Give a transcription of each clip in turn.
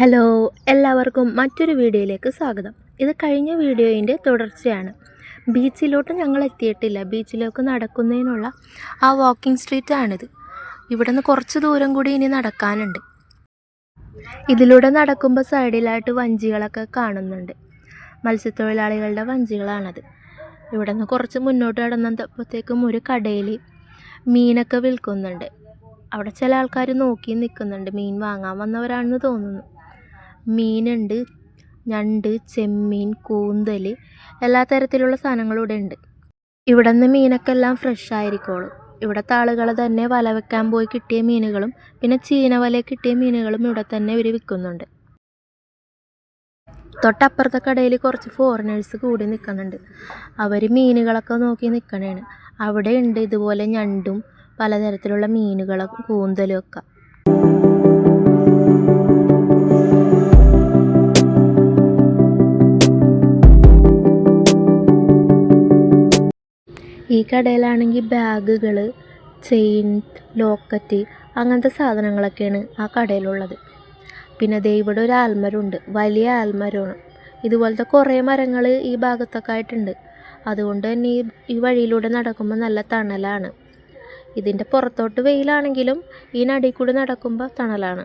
Hello എല്ലാവർക്കും മറ്റൊരു വീഡിയോയിലേക്ക് സ്വാഗതം. ഇത് കഴിഞ്ഞ വീഡിയോയിന്റെ തുടർച്ചയാണ്. ബീച്ചിലോട്ട് ഞങ്ങൾ എത്തിയിട്ടില്ല. ബീച്ചിലേക്ക് നടക്കുന്നതിനുള്ള ആ വാക്കിംഗ് സ്ട്രീറ്റാണിത് ഇവിടെ നിന്ന് കുറച്ച് ദൂരം കൂടി ഇനി നടക്കാനുണ്ട്. ഇതിലൂടെ നടക്കുമ്പോൾ സൈഡിലായിട്ട് വഞ്ചികളൊക്കെ കാണുന്നുണ്ട്. മത്സ്യത്തൊഴിലാളികളുടെ വഞ്ചികളാണത്. ഇവിടെ നിന്ന് കുറച്ച് മുന്നോട്ട് നടന്നപ്പോഴത്തേക്കും ഒരു കടയിൽ മീനൊക്കെ വിൽക്കുന്നുണ്ട്. അവിടെ ചില ആൾക്കാർ നോക്കി നിൽക്കുന്നുണ്ട്. മീൻ വാങ്ങാൻ വന്നവരാണെന്ന് തോന്നുന്നു. മീനുണ്ട് ഞണ്ട് ചെമ്മീൻ കൂന്തൽ എല്ലാ തരത്തിലുള്ള സാധനങ്ങളും ഇവിടെ ഉണ്ട്. ഇവിടെ നിന്ന് മീനൊക്കെ എല്ലാം ഫ്രഷ് ആയിരിക്കുള്ളൂ ഇവിടുത്തെ ആളുകൾ തന്നെ വല വെക്കാൻ പോയി കിട്ടിയ മീനുകളും പിന്നെ ചീന വല കിട്ടിയ മീനുകളും ഇവിടെ തന്നെ ഇവർ വിൽക്കുന്നുണ്ട്. തൊട്ടപ്പുറത്തെ കടയിൽ കുറച്ച് ഫോറിനേഴ്സ് കൂടി നിൽക്കുന്നുണ്ട് അവർ മീനുകളൊക്കെ നോക്കി നിൽക്കണേണ് അവിടെ ഉണ്ട് ഇതുപോലെ ഞണ്ടും പലതരത്തിലുള്ള മീനുകളും കൂന്തലും ഒക്കെ. ഈ കടയിലാണെങ്കിൽ ബാഗുകൾ ചെയിൻ ലോക്കറ്റ് അങ്ങനത്തെ സാധനങ്ങളൊക്കെയാണ് ആ കടയിലുള്ളത്. പിന്നെ ദേ ഇവിടെ ഒരു ആൽമരമുണ്ട്. വലിയ ആൽമരമാണ്. ഇതുപോലത്തെ കുറേ മരങ്ങൾ ഈ ഭാഗത്തൊക്കെ ആയിട്ടുണ്ട്. അതുകൊണ്ട് തന്നെ ഈ ഈ വഴിയിലൂടെ നടക്കുമ്പോൾ നല്ല തണലാണ്. ഇതിന്റെ പുറത്തോട്ട് വെയിലാണെങ്കിലും ഈ നടിയിൽ കൂടെ നടക്കുമ്പോൾ തണലാണ്.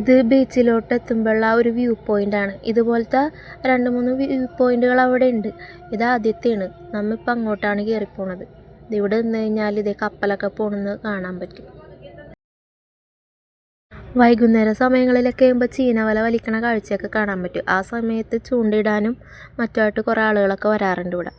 ഇത് ബീച്ചിലോട്ട് എത്തുമ്പോഴുള്ള ആ ഒരു വ്യൂ പോയിന്റ് ആണ്. ഇതുപോലത്തെ രണ്ട് മൂന്ന് വ്യൂ പോയിന്റുകൾ അവിടെ ഉണ്ട്. ഇത് ആദ്യത്തെയാണ്. നമ്മിപ്പോൾ അങ്ങോട്ടാണ് കയറിപ്പോണത് പോണത് ഇവിടെ നിന്ന് കഴിഞ്ഞാൽ ഇതേ കപ്പലൊക്കെ പോണെന്ന് കാണാൻ പറ്റും. വൈകുന്നേര സമയങ്ങളിലൊക്കെ ആകുമ്പോൾ ചീനവല വലിക്കണ കാഴ്ചയൊക്കെ കാണാൻ പറ്റും. ആ സമയത്ത് ചൂണ്ടയിടാനും മറ്റുമായിട്ട് കുറേ ആളുകളൊക്കെ വരാറുണ്ട് ഇവിടെ.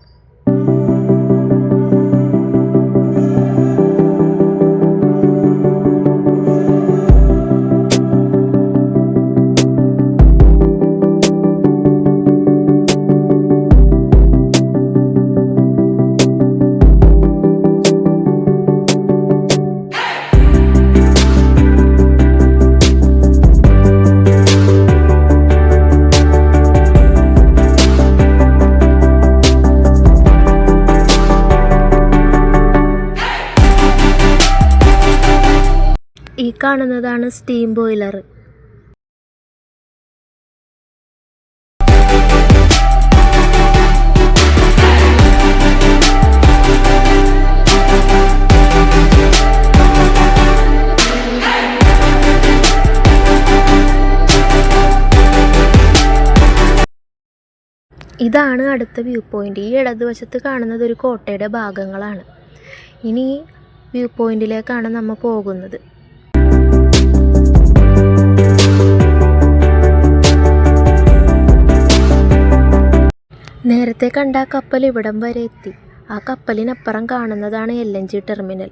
ഈ കാണുന്നതാണ് സ്റ്റീം ബോയിലർ. ഇതാണ് അടുത്ത വ്യൂ പോയിന്റ്. ഈ ഇടതുവശത്ത് കാണുന്നത് ഒരു കോട്ടയുടെ ഭാഗങ്ങളാണ്. ഇനി വ്യൂ പോയിന്റിലേക്കാണ് നമ്മൾ പോകുന്നത്. നേരത്തെ കണ്ട ആ കപ്പൽ ഇവിടം വരെ എത്തി. ആ കപ്പലിനപ്പുറം കാണുന്നതാണ് L N G terminal.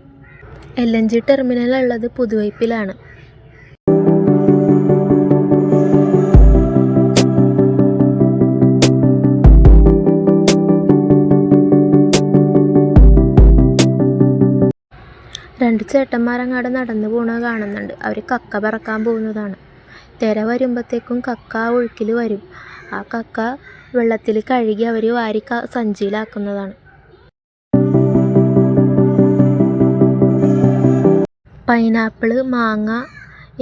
L N G terminal ഉള്ളത് പുതുവൈപ്പിലാണ്. രണ്ട് ചേട്ടന്മാരങ്ങാട് നടന്നു പോകുന്നത് കാണുന്നുണ്ട്. അവർ കക്ക പറക്കാൻ പോകുന്നതാണ്. തിര വരുമ്പോഴത്തേക്കും കക്ക ഒഴുക്കിൽ വരും. ആ കക്ക വെള്ളത്തിൽ കഴുകി അവർ വാരി സഞ്ചിയിലാക്കുന്നതാണ്. പൈനാപ്പിൾ മാങ്ങ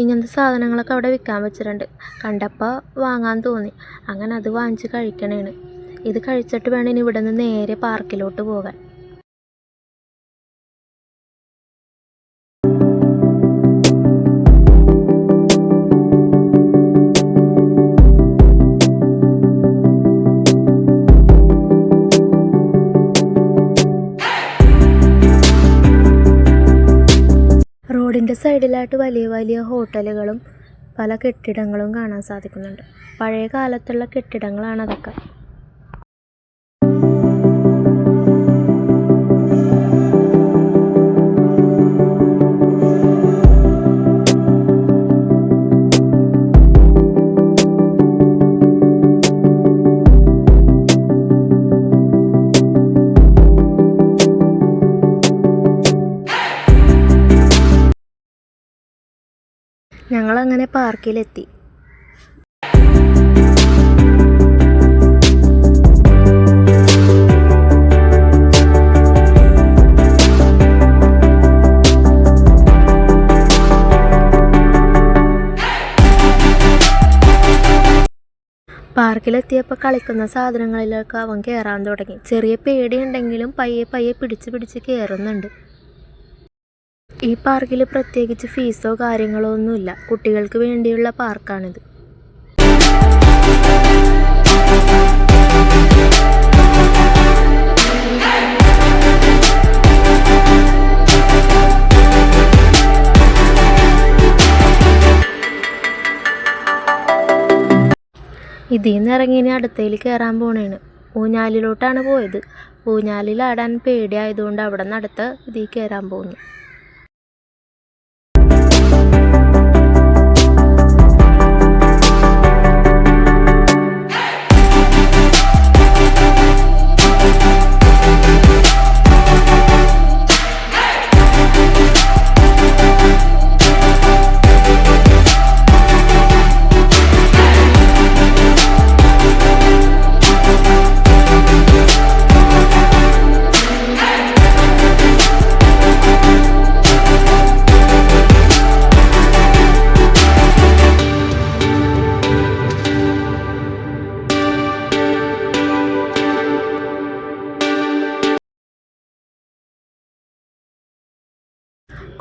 ഇങ്ങനത്തെ സാധനങ്ങളൊക്കെ അവിടെ വിൽക്കാൻ വെച്ചിട്ടുണ്ട്. കണ്ടപ്പോൾ വാങ്ങാൻ തോന്നി. അങ്ങനെ അത് വാങ്ങിച്ച് കഴിക്കണേണ്. ഇത് കഴിച്ചിട്ട് വേണം ഇനി ഇവിടെ നിന്ന് നേരെ പാർക്കിലോട്ട് പോകാൻ. സൈഡിലായിട്ട് വലിയ വലിയ ഹോട്ടലുകളും പല കെട്ടിടങ്ങളും കാണാൻ സാധിക്കുന്നുണ്ട്. പഴയ കാലത്തുള്ള കെട്ടിടങ്ങളാണ് അതൊക്കെ. അങ്ങനെ പാർക്കിലെത്തി. പാർക്കിലെത്തിയപ്പോൾ കളിക്കുന്ന സാധനങ്ങളിലേക്ക് അവൻ കയറാൻ തുടങ്ങി. ചെറിയ പേടിയുണ്ടെങ്കിലും പയ്യെ പയ്യെ പിടിച്ച് പിടിച്ച് കയറുന്നുണ്ട് ഈ പാർക്കിൽ പ്രത്യേകിച്ച് ഫീസോ കാര്യങ്ങളോ ഒന്നുമില്ല. കുട്ടികൾക്ക് വേണ്ടിയുള്ള പാർക്കാണിത്. ഇതിൽ നിന്ന് ഇറങ്ങി ഇനി അടുത്തതിൽ കയറാൻ പോണേണ്. ഊഞ്ഞാലിലോട്ടാണ് പോയത്. ഊഞ്ഞാലിലാടാൻ പേടിയായതുകൊണ്ട് അവിടെ നിന്ന് അടുത്ത് ഇതിൽ കയറാൻ പോകുന്നു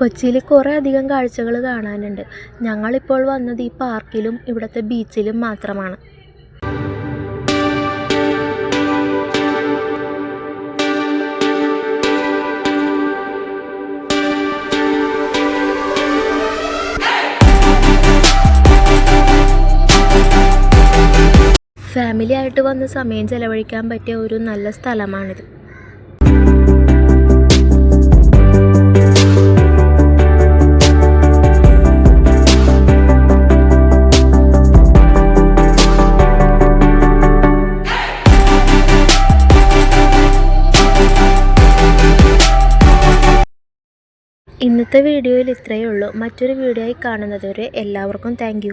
കൊച്ചിയിൽ കുറേ അധികം കാഴ്ചകൾ കാണാനുണ്ട്. ഞങ്ങളിപ്പോൾ വന്നത് ഈ പാർക്കിലും ഇവിടുത്തെ ബീച്ചിലും മാത്രമാണ്. ഫാമിലി ആയിട്ട് വന്ന് സമയം ചെലവഴിക്കാൻ പറ്റിയ ഒരു നല്ല സ്ഥലമാണിത്. ഇന്നത്തെ വീഡിയോയിൽ ഇത്രയേ ഉള്ളൂ. മറ്റൊരു വീഡിയോയിൽ കാണുന്നതുവരെ എല്ലാവർക്കും താങ്ക്